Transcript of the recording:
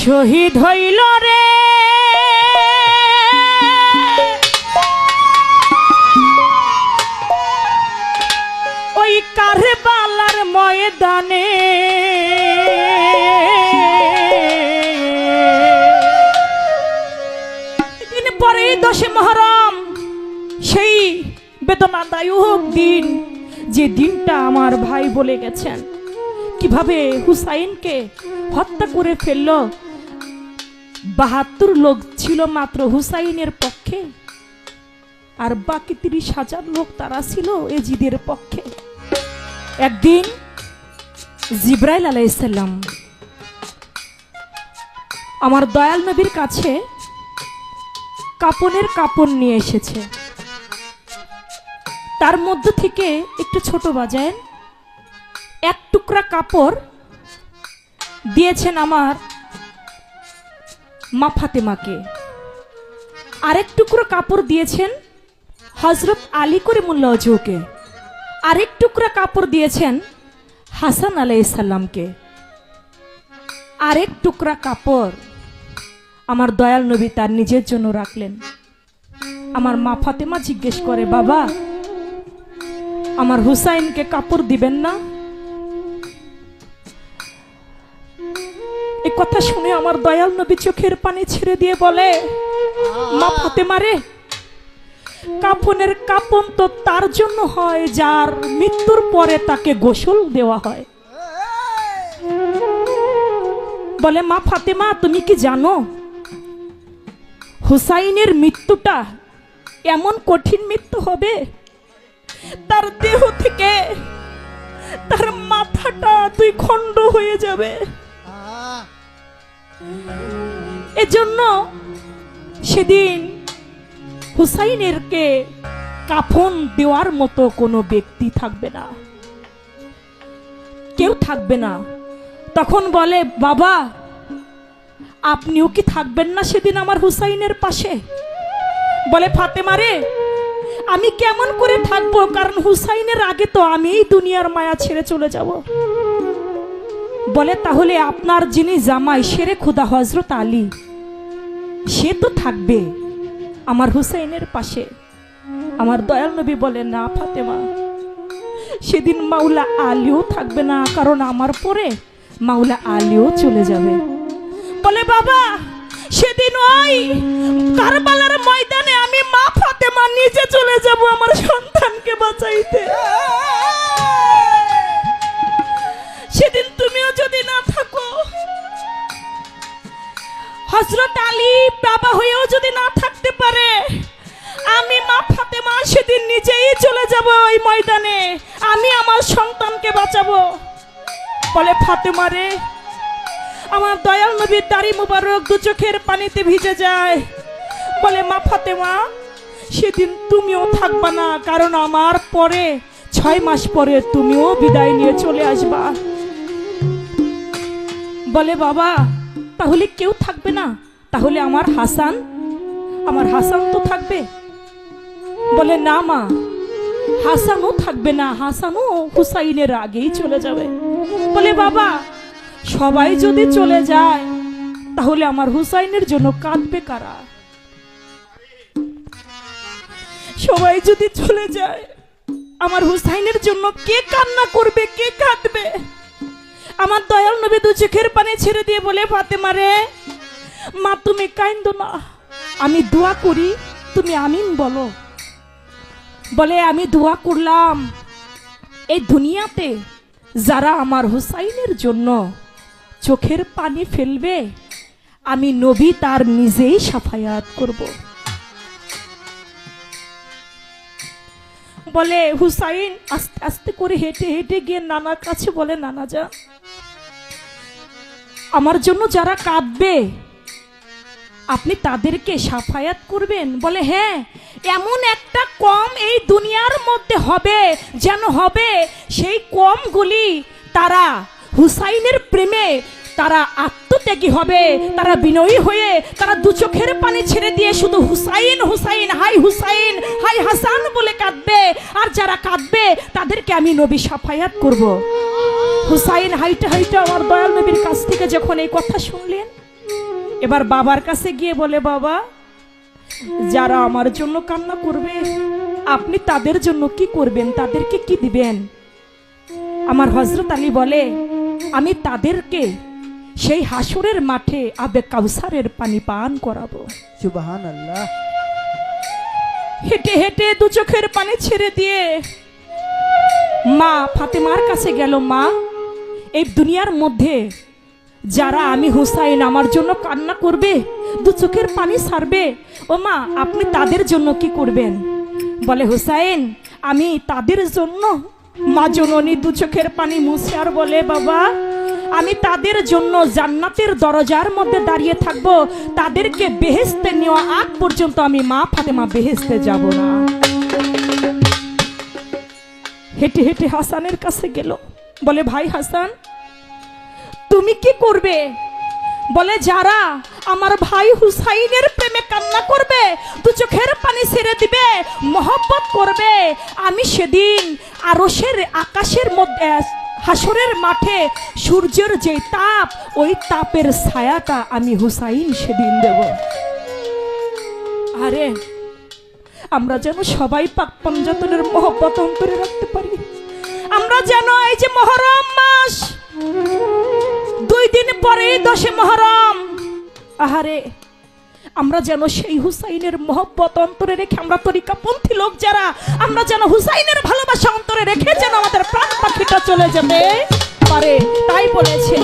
শহীদ হইল রে। ওই কারবালার ময়দানে দিন পরে দশে মহরম, সেই বেদনাদায়ক দিন, যে দিনটা আমার ভাই বলে গেছেন। কীভাবে হুসাইনকে হত্যা করে ফেলল বাহাত্তর লোক ছিল মাত্র হুসাইনের পক্ষে, আর বাকি তিরিশ হাজার লোক তারা ছিল এজিদের পক্ষে। একদিন জিব্রাইল আলাইসাল্লাম আমার দয়াল নবীর কাছে কাপনের কাপড় নিয়ে এসেছে। তার মধ্য থেকে একটু ছোট বাজায় এক টুকরা কাপড় দিয়েছেন আমার মা ফাতেমাকে। আরেক টুকরো কাপড় দিয়েছেন হজরত আলী করে মুল্লাজুকে আরেক টুকরা কাপড় দিয়েছেন হাসান আলাইসাল্লামকে আরেক টুকরা কাপড় আমার দয়াল নবী তার নিজের জন্য রাখলেন। আমার মা ফাতেমা জিজ্ঞেস করে, বাবা, আমার হুসাইনকে কাপড় দিবেন না? এই কথা শুনে আমার দয়াল নবী চোখের পানি ছেড়ে দিয়ে বলে, মা ফাতেমা রে, কাফনের কাপন তো তার জন্য হয় যার মৃত্যুর পরে তাকে গোসল দেওয়া হয়। বলে, মা ফাতেমা, তুমি কি জানো, হুসাইনের মৃত্যুটা এমন কঠিন মৃত্যু হবে? তার দেহ থেকে তার মাথাটা দুই খণ্ড হয়ে যাবে। এজন্য সেদিন হুসাইনেরকে কাফন দেওয়ার মতো কোনো ব্যক্তি থাকবে না। কেউ থাকবে না। তখন বলে, বাবা, আপনিও কি থাকবেন না সেদিন আমার হুসাইনের পাশে? বলে, ফাতেমা রে, আমি কেমন করে থাকব? কারণ হুসাইনের আগে তো আমি দুনিয়ার মায়া ছেড়ে চলে যাব। বলে, তাহলে আপনার যিনি জামাই, সেরে খুদা হজরত আলী। সে তো থাকবে আমার হুসাইনের পাশে। আমার দয়াল নবী বলে না, ফাতেমা, সেদিন মাওলা আলীও থাকবে না, কারণ আমার পরে মাওলা আলীও চলে যাবে। বলে, বাবা, সেদিন ওই কারবালার ময়দানে আমি মা ফাতেমা নিজে চলে যাব আমার সন্তানকে বাঁচাইতে। না থাকো। হজরত আলী বাবা হয়েও যদি না থাকতে পারে, আমি মা ফাতেমা সেদিন নিজেই চলে যাব ওই ময়দানে। আমি আমার সন্তানকে বাঁচাবো। বলে, ফাতেমা রে, আমার দয়াল নবীর দাড়ি মুবারক দু চোখের পানিতে ভিজে যায়। বলে, মা ফাতেমা, সেদিন তুমিও থাকবা না, কারণ আমার পরে, ছয় মাস পরে তুমিও বিদায় নিয়ে চলে আসবা। বলে, বাবা, তাহলে কেউ থাকবে না। তাহলে আমার হাসান আমার হাসান তো থাকবে। বলে, না মা, হাসানও থাকবে না। হাসানও হুসাইনের আগেই চলে যাবে। বলে, বাবা, সবাই যদি চলে যায়, তাহলে আমার হুসাইনের জন্য কাঁদবে কারা? সবাই যদি চলে যায়, আমার হুসাইনের জন্য কে কান্না করবে, কে কাঁদবে? আমার দয়াল নবী দু চোখের পানি ছেড়ে দিয়ে বলে, ফাতেমা রে, মা তুমি কাইন্দ না। আমি দোয়া করি, তুমি আমিন বলো। বলে, আমি দোয়া করলাম এই দুনিয়াতে যারা আমার হুসাইনের জন্য চোখের পানি ফেলবে, আমি নবী তার নিজেই সাফায়াত করব। বলে, হুসাইন, আস্তে আস্তে করে হেঁটে হেঁটে গিয়ে নানার কাছে বলে, নানা যা, আমার জন্য যারা কাঁদবে, আপনি তাদেরকে সাফায়াত করবেন? বলে হ্যাঁ এমন একটা কম এই দুনিয়ার মধ্যে হবে, যেন হবে সেই কমগুলি তারা হুসাইনের প্রেমে তারা আত্মত্যাগী হবে, তারা বিনয়ী হয়ে তারা দু চোখের পানি ছেড়ে দিয়ে শুধু হুসাইন হুসাইন, হাই হুসাইন, হাই হাসান বলে কাঁদবে। আর যারা কাঁদবে, তাদেরকে আমি নবী সাফায়াত করব। হুসাইন, হাইটা হাইটা আমার দয়াল নবীর কাছ থেকে যখন এই কথা শুনলেন, এবার বাবার কাছে গিয়ে বলে, বাবা, যারা আমার জন্য কান্না করবে, আপনি তাদের জন্য কি করবেন? তাদেরকে কি দিবেন? আমার হজরত আলী বলে, আমি তাদেরকে সেই হাসুরের মাঠে আবে কাউসারের পানি পান করাবো। সুবাহান আল্লাহ হেঁটে হেঁটে দু চোখের পানি ছেড়ে দিয়ে মা ফাতেমার কাছে গেল মা এই দুনিয়ার মধ্যে যারা আমি হুসাইন আমার জন্য কান্না করবে দু চোখের পানি ছাড়বে ও মা আপনি তাদের জন্য কি করবেন? বলে হুসাইন আমি তাদের জন্য মা জননী দু চোখের পানি মুছে আর বলে বাবা আমি তাদের জন্য জান্নাতের দরজার মধ্যে দাঁড়িয়ে থাকব। তাদেরকে বেহেস্তে নেওয়া আগ পর্যন্ত আমি মা ফাতেমা বেহেস্তে যাব না। হেঁটে হেঁটে হাসানের কাছে গেল। বলে, ভাই হাসান, তুমি কি করবে? বলে, যারা আমার ভাই হুসাইনের প্রেমে কান্না করবে, দু চোখের পানি ছেড়ে দিবে, মহব্বত করবে, আমি সেদিন আরশের আকাশের মধ্যে হাসরের মাঠে সূর্যের যে তাপ, ওই তাপের ছায়াটা আমি হুসাইন সেদিন দেব। আরে, আমরা যেন সবাই পাক পঞ্জাতনের মহব্বত অন্তরে রাখতে পারি। আমরা যেন এই যে মহরম মাস, দুই দিন পরে দশে মহরম। আহারে আমরা যেন সেই হুসাইনের মহব্বত অন্তরে রেখে, আমরা তরিকাপন্থী লোক যারা, আমরা যেন হুসাইনের ভালোবাসা অন্তরে রেখে যেন আমাদের প্রাণ পাখিটা চলে যেতে পারে। তাই বলেছে